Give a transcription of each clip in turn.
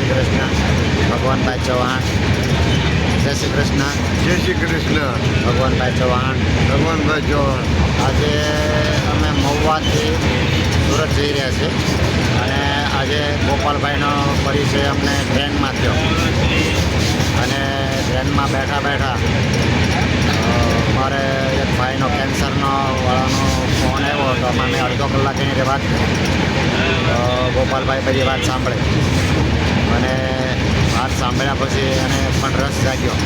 શ્રી કૃષ્ણ ભગવાનભાઈ ચૌહાણ. જય શ્રી કૃષ્ણ જય શ્રી કૃષ્ણ ભગવાનભાઈ ચૌહાણ. ભગવાનભાઈ ચૌહાણ. આજે અમે મહુવાથી સુરત જઈ રહ્યા છીએ. અને આજે ગોપાલભાઈનો પરિચય અમને ટ્રેનમાં થયો. અને ટ્રેનમાં બેઠા બેઠા મારે એક ભાઈનો કેન્સરનો વાળાનો ફોન આવ્યો તો અમે અડધો કલાક એની વાત કરી. ગોપાલભાઈ બધી વાત સાંભળી. અને વાત સાંભળ્યા પછી એને પણ રસ જાગ્યો.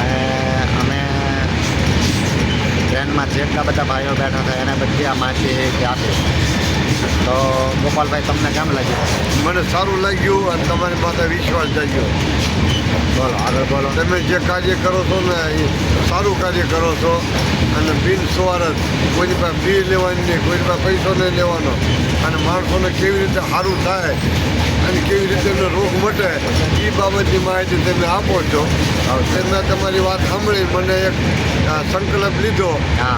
અને અમે ટ્રેનમાં જેટલા બધા ભાઈઓ બેઠા હતા, એને બધી આ માહિતી આપી. તો ગોપાલભાઈ, તમને કેમ લાગ્યું? મને સારું લાગ્યું અને તમારી પાસે વિશ્વાસ જાગ્યો. બોલો આગળ બોલો. તમે જે કાર્ય કરો છો ને એ સારું કાર્ય કરો છો અને બિન સ્વારસ કોઈની પાસે ફી લેવાની નહીં કોઈની પાસે પૈસો નહીં લેવાનો. અને માણસોને કેવી રીતે સારું થાય અને કેવી રીતે એમનો રોગ મટે એ બાબતની માહિતી તમે આપો છો. તે મેં તમારી વાત સાંભળી મને એક સંકલ્પ લીધો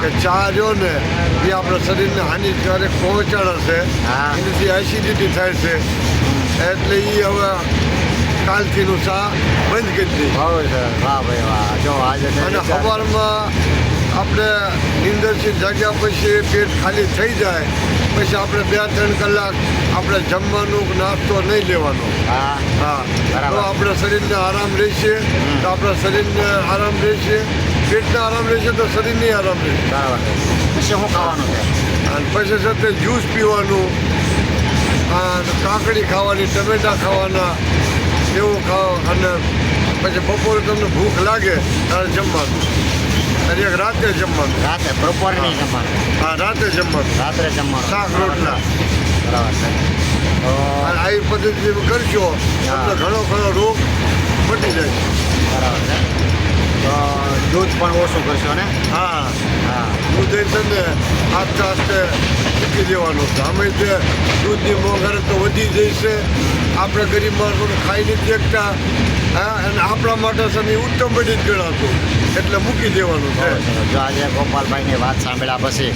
કે ચા જો ને એ આપણા શરીરને હાનિકારક પહોંચાડે છે. એનાથી એસિડિટી થાય છે. એટલે એ હવે કાલથીનું ચા બંધ કરી દીધું બહુ સરસ વાહ ભાઈ વાહ. જો આજે અને સવારમાં આપણે નિંદરસિંહ જાગ્યા પછી પેટ ખાલી થઈ જાય. પછી આપણે બે ત્રણ કલાક આપણે જમવાનું નાસ્તો નહીં લેવાનો. હા હા. તો આપણા શરીરને આરામ રહેશે તો આપણા શરીરને આરામ રહેશે. પેટને આરામ રહેશે તો શરીરને આરામ રહેશે બરાબર. પછી શું ખાવાનું છે? અને પછી સાથે જ્યુસ પીવાનું. કાકડી ખાવાની ટમેટા ખાવાના. અને પછી બપોરે તમને ભૂખ લાગે ત્યારે જમવાનું. અને એક રાતે જમવાનું. રાતે બપોર નહીં જમવાનું. હા રાતે જમવાનું. રાત્રે જમવાનું. શાક રોટલા. બરાબર છે. અને આવી પદ્ધતિ કરશો તમને ઘણો ઘણો રોગ મટી જાય. બરાબર છે. દૂધ પણ ઓછું કરશો ને? હા. હા. દૂધ એ છે ને આસ્તે આસ્તે મૂકી દેવાનું અમે તે દૂધની મોંઘર તો વધી જઈ છે. આપણે ગરીબ માણસો ખાઈ નથી શકતા. હા અને આપણા માટે સમય ઉત્તમ બની જ ગણાતું એટલે મૂકી દેવાનું છે. જો આજે ગોપાલભાઈની વાત સાંભળ્યા પછી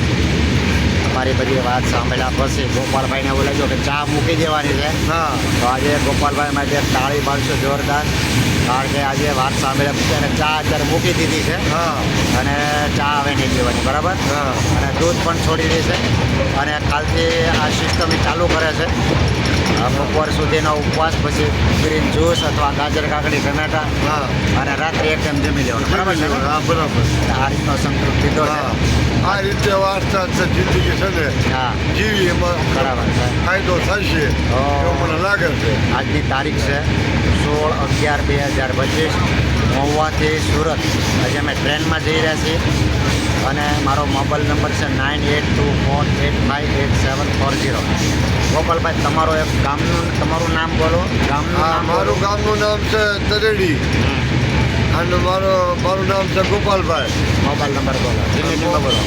અમારી બધી વાત સાંભળ્યા પછી ગોપાલભાઈને બોલાજો કે ચા મૂકી દેવાની છે. હા. તો આજે ગોપાલભાઈ માટે તાળી મારશો જોરદાર. કારણ કે આજે વાત સાંભળ્યા અને ચા અત્યારે મૂકી દીધી છે. હા. અને ચા હવે નહીં પીવાની બરાબર? હા. અને દૂધ પણ છોડી દે છે. અને કાલથી આ સિસ્ટમ ચાલુ કરે છે. બપોર સુધીનો ઉપવાસ પછી ગ્રીન જ્યુસ અથવા ગાજર કાકડી ટમેટા હા. અને રાત્રે એક ટાઈમ જમી લેવાનું બરાબર છે હા બરાબર. આ રીતનો સંકલ્પ લીધો આ રીતે આસ્તે જિંદગી છે ને જીવી એમાં બરાબર ફાયદો થશે એવું મને લાગે છે. આજની તારીખ છે સોળ અગિયાર બે હજાર પચીસ. મહુવાથી સુરત આજે અમે ટ્રેનમાં જઈ રહ્યા છીએ. અને મારો મોબાઈલ નંબર છે nine eight two four eight five eight seven four zero. Gopalbhai તમારો એક ગામનું તમારું નામ બોલો. ગામનું મારું ગામનું નામ છે તરેડી. અને મારો મારું નામ છે ગોપાલભાઈ. મોબાઈલ નંબર બોલો. નંબર બોલો.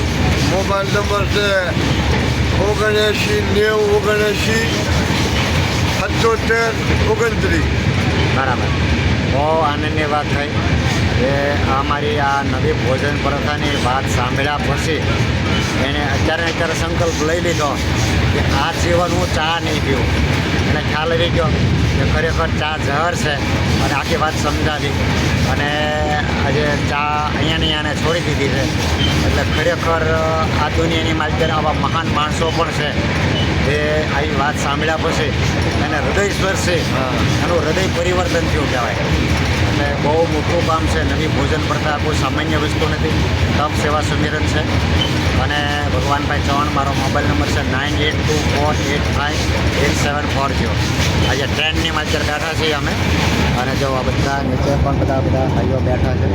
મોબાઈલ નંબર છે ઓગણએંશી નેવું ઓગણએંશી સત્યોતેર ઓગણત્રીસ. બરાબર. બહુ આનંદની વાત થઈ. કે અમારી આ નવી ભોજન પ્રથાની વાત સાંભળ્યા પછી એણે અત્યારે અત્યારે સંકલ્પ લઈ લીધો કે આ જીવન હું ચા નહીં પીવું. એને ખ્યાલ આવી ગયો કે ખરેખર ચા ઝહર છે અને આખી વાત સમજાવી. અને આજે ચા અહીંયાની આને છોડી દીધી છે. એટલે ખરેખર આ દુનિયાની માલિકીના આવા મહાન માણસો પણ છે જે આવી વાત સાંભળ્યા પછી એને હૃદય સ્પર્શે. એનું હૃદય પરિવર્તન થયું કહેવાય. એટલે બહુ મોટું કામ છે. નવી ભોજન પ્રથા, કોઈ સામાન્ય વસ્તુ નથી. તપ, સેવા સુમિરન છે. અને ભગવાનભાઈ ચૌહાણ, મારો મોબાઈલ નંબર છે nine eight two four eight five eight seven four zero આજે ટ્રેનની માચર બેઠા છીએ અમે. અને જો આ બધા નીચે પણ બધા બધા ભાઈઓ બેઠા છે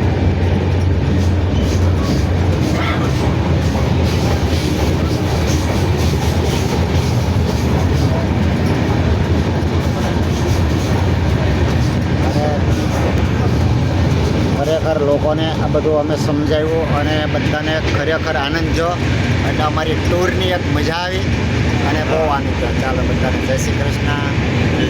ખરેખર લોકોને આ બધું અમે સમજાવ્યું અને બધાને ખરેખર આનંદ જો એટલે અમારી ટૂરની એક મજા આવી. અને બહુ આનંદ ચાલો બધાને જય શ્રી કૃષ્ણ.